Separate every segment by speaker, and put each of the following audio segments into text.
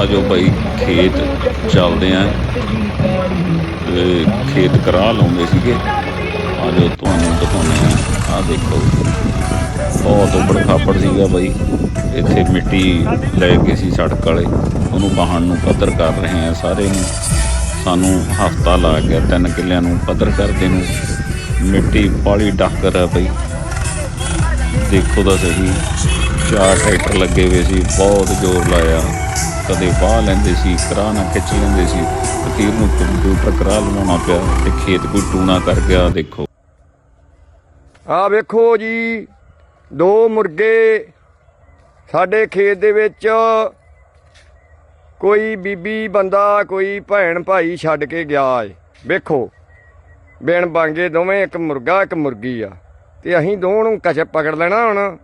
Speaker 1: ਆਜੋ ਬਾਈ, ਖੇਤ ਚੱਲਦੇ ਆਂ। ਤੇ ਖੇਤ ਕਰਾ ਲਾਉਂਦੇ ਸੀਗੇ। ਆਜੋ ਤੁਹਾਨੂੰ ਦਿਖਾਉਂਦੇ ਆ। ਆ ਦੇਖੋ, ਬਹੁਤ ਉੱਪਰ ਖਾਪੜ ਸੀਗਾ ਬਾਈ। ਇੱਥੇ ਮਿੱਟੀ ਲੈ ਕੇ ਸੀ ਸੜਕ ਵਾਲੇ। ਉਹਨੂੰ ਵਾਹਣ ਨੂੰ ਪੱਧਰ ਕਰ ਰਹੇ ਆ ਸਾਰੇ ਨੂੰ। ਸਾਨੂੰ ਹਫਤਾ ਲਾ ਗਿਆ ਤਿੰਨ ਕਿੱਲਿਆਂ ਨੂੰ ਪੱਧਰ ਕਰਦੇ ਨੂੰ। ਮਿੱਟੀ ਪਾਲੀ ਡਾਕਰ ਹੈ ਬਈ। ਦੇਖੋ ਤਾਂ ਸਹੀ, ਚਾਰ ਟਰੈਕਟਰ ਲੱਗੇ ਹੋਏ ਸੀ। ਬਹੁਤ ਜ਼ੋਰ ਲਾਇਆ। ਕਦੇ ਬਾਹ ਲੈਂਦੇ ਸੀ ਕਰਾ ਨਾ ਖਿੱਚ ਲੈਂਦੇ ਸੀ। ਅਖੀਰ ਨੂੰ ਕੰਪਿਊਟਰ ਕਰਾ ਲਵਾਉਣਾ ਪਿਆ ਤੇ ਖੇਤ ਕੋਈ ਟੂਣਾ ਕਰ ਗਿਆ, ਦੇਖੋ।
Speaker 2: ਆ ਵੇਖੋ ਜੀ, ਦੋ ਮੁਰਗੇ ਸਾਡੇ ਖੇਤ ਦੇ ਵਿੱਚ ਕੋਈ ਬੀਬੀ ਬੰਦਾ, ਕੋਈ ਭੈਣ ਭਾਈ ਛੱਡ ਕੇ ਗਿਆ ਏ। ਵੇਖੋ, ਬਿਨ ਬਾਂਗੇ ਦੋਵੇਂ, ਇੱਕ ਮੁਰਗਾ, ਇੱਕ ਮੁਰਗੀ ਆ। ਤੇ ਅਸੀਂ ਦੋਵਾਂ ਨੂੰ ਕਚ ਪਕੜ ਲੈਣਾ ਹੁਣ।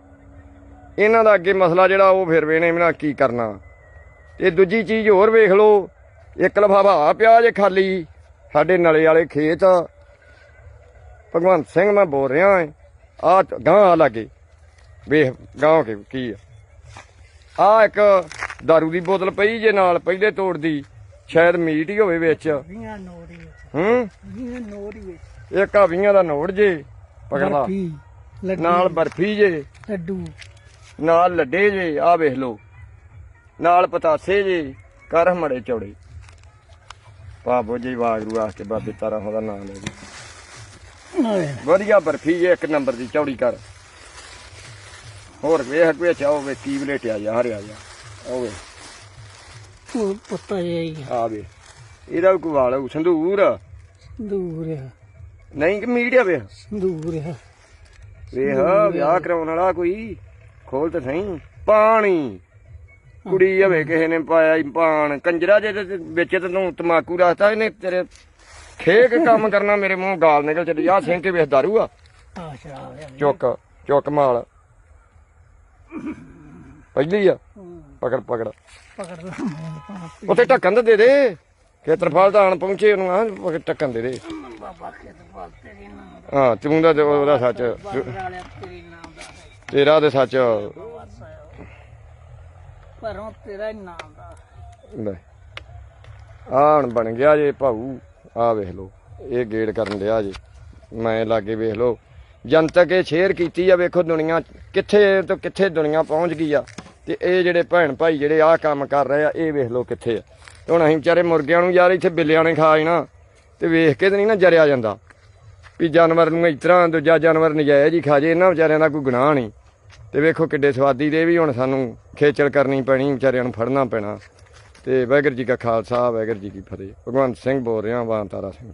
Speaker 2: ਇਹਨਾਂ ਦਾ ਅੱਗੇ ਮਸਲਾ ਜਿਹੜਾ ਉਹ ਫਿਰ ਵੇਣੇ ਇਹਨਾਂ ਕੀ ਕਰਨਾ। ਤੇ ਦੂਜੀ ਚੀਜ਼ ਹੋਰ ਵੇਖ ਲਓ ਇੱਕ ਲਫਾਫਾ ਪਿਆ ਜੇ ਖਾਲੀ ਸਾਡੇ ਨਲੇ ਵਾਲੇ ਖੇਤ। ਭਗਵੰਤ ਸਿੰਘ ਮੈਂ ਬੋਲ ਰਿਹਾ ਹਾਂ ਆ ਗਾਂ ਆ ਲਾਗੇ। ਵੇਖ ਗਾਂ ਕੇ ਕੀ ਆ। ਆ ਇੱਕ दारू ਦੀ ਬੋਤਲ ਪਈ ਜੇ ਨਾਲ ਪਹਿਲੇ ਤੋੜ ਦੀ ਸ਼ਾਇਦ ਮੀਟ ਹੀ ਹੋਵੇ ਵਿੱਚ।
Speaker 3: ਨੋੜੀ
Speaker 2: ਹੂੰ
Speaker 3: ਨੋੜੀ
Speaker 2: ਵੀਆਂ ਦਾ ਨੋਟ ਜੇ ਪਕੜਦਾ ਨਾਲ ਬਰਫੀ ਜੇ।
Speaker 3: ਲੱਡੂ।
Speaker 2: ਨਾਲ ਲੱਡੇ ਜੇ ਆ ਵੇਖ ਲਓ। ਨਾਲ ਪਤਾਸੇ ਜੇ ਕਰ ਹਮੜੇ ਚੌੜੇ। ਬਾਬੋ ਜੀ ਵਾਗਰੂ ਵਾਸਤੇ ਬਾਬੇ ਤਾਰਾ ਉਹਦਾ ਨਾਮ ਲੈ ਜੀ। ਵਧੀਆ ਬਰਫੀ ਜੇ ਇੱਕ ਨੰਬਰ ਦੀ ਚੌੜੀ ਕਰ। ਹੋਰ ਵੇਖ ਕੋਈ ਚਾਹੋ ਵੇ ਕੀ ਬਲੇਟਿਆ ਯਾਰ ਆ ਜਾ ਓਵੇ
Speaker 3: ਉਹ ਪਤਾ ਹੀ
Speaker 2: ਆ ਵੇ ਇਹਦਾ ਕੋਈ ਵਾਲ ਸੰਧੂਰ
Speaker 3: ਦੂਰ ਆ।
Speaker 2: ਨਹੀਂ ਕਿ ਮੀਡੀਆ ਵੇ
Speaker 3: ਦੂਰ ਆ।
Speaker 2: ਵੇਖ ਵਿਆਹ ਕਰਾਉਣ ਵਾਲਾ ਕੋਈ। ਖੋਲ ਤੇ ਸਹੀ। ਪਾਣੀ। ਕੁੜੀ ਹਵੇ ਕਿਸੇ ਨੇ ਪਾਇਆ ਈ ਪਾਣ ਕੰਜਰਾ ਜੇ ਤੇ ਵਿੱਚ ਤੇ ਤੂੰ ਤਮਾਕੂ ਰਸਤਾ ਇਹਨੇ ਤੇਰੇ ਖੇਕ ਕੰਮ ਕਰਨਾ ਮੇਰੇ ਮੂੰਹ ਗਾਲ ਨਿਕਲ ਚੱਲੀ। ਆ ਸਿੰਘ ਕੇ ਵੇਖ ਦਾਰੂ ਆ।
Speaker 3: ਆ ਸ਼ਰਾਬ ਆ
Speaker 2: ਚੁੱਕ ਚੁੱਕ ਮਾਲ। ਪਹਿਲੀ ਆ। ਪਕੜ ਪਕੜ। ਉੱਥੇ ਢੱਕਣ ਤਾਂ ਦੇ ਦੇ। ਖੇਤਰਫਲ ਤਾਂ ਆਣ ਪਹੁੰਚੇ ਉਹਨੂੰ ਆ ਪਕੜ ਢੱਕਣ ਦੇ ਦੇ।
Speaker 3: ਬਾਬਾ ਖੇਤ ਪਾਲ ਤੇਰੇ ਨਾਮ
Speaker 2: ਹਾਂ ਤੂੰ ਦਾ ਤੇ ਉਹਦਾ ਸੱਚ।
Speaker 3: ਤੇਰਾ
Speaker 2: ਤੇ ਸੱਚ।
Speaker 3: ਪਰੋਂ ਤੇਰਾ ਹੀ ਨਾਮ ਦਾ।
Speaker 2: ਲੈ। ਆਣ ਬਣ ਗਿਆ ਜੇ ਭਾਊ। ਆ ਵੇਖ ਲਓ, ਇਹ ਗੇੜ ਕਰਨ ਡਿਆ ਜੇ। ਮੈਂ ਲਾਗੇ ਵੇਖ ਲੋ ਜਨਤਕ ਇਹ ਸ਼ੇਅਰ ਕੀਤੀ ਆ, ਵੇਖੋ ਦੁਨੀਆ ਕਿੱਥੇ ਤੋਂ ਕਿੱਥੇ ਦੁਨੀਆ ਪਹੁੰਚ ਗਈ ਆ। ਤੇ ਇਹ ਜਿਹੜੇ ਭੈਣ ਭਾਈ ਜਿਹੜੇ ਆਹ ਕੰਮ ਕਰ ਰਹੇ ਆ, ਇਹ ਵੇਖ ਲੋ ਕਿੱਥੇ ਆ। ਤੇ ਹੁਣ ਅਸੀਂ ਵਿਚਾਰੇ ਮੁਰਗਿਆਂ ਨੂੰ ਯਾਰ ਇੱਥੇ ਬਿੱਲਿਆਂ ਨੇ ਖਾ ਜਾਣਾ। ਤੇ ਵੇਖ ਕੇ ਤੇ ਨਹੀਂ ਨਾ ਜਰਿਆ ਜਾਂਦਾ। ਵੀ ਜਾਨਵਰ ਨੂੰ ਇਸ ਤਰ੍ਹਾਂ ਦੂਜਾ ਜਾਨਵਰ ਨਜਾਇਜ਼ ਹੀ ਖਾ ਜੇ, ਇਹਨਾਂ ਵਿਚਾਰਿਆਂ ਦਾ ਕੋਈ ਗੁਨਾਹ ਨਹੀਂ। ਤੇ ਵੇਖੋ ਕਿੱਡੇ ਸਵਾਦੀ ਦੇ ਵੀ ਹੁਣ ਸਾਨੂੰ ਖੇਚਲ ਕਰਨੀ ਪੈਣੀ, ਵਿਚਾਰਿਆਂ ਨੂੰ ਫੜਨਾ ਪੈਣਾ। ਤੇ ਵਾਹਿਗੁਰੂ ਜੀ ਕਾ ਖਾਲਸਾ, ਵਾਹਿਗੁਰੂ ਜੀ ਕੀ ਫਤਿਹ। ਭਗਵੰਤ ਸਿੰਘ ਬੋਲ ਰਿਹਾ ਵਾਂ ਤਾਰਾ ਸਿੰਘ।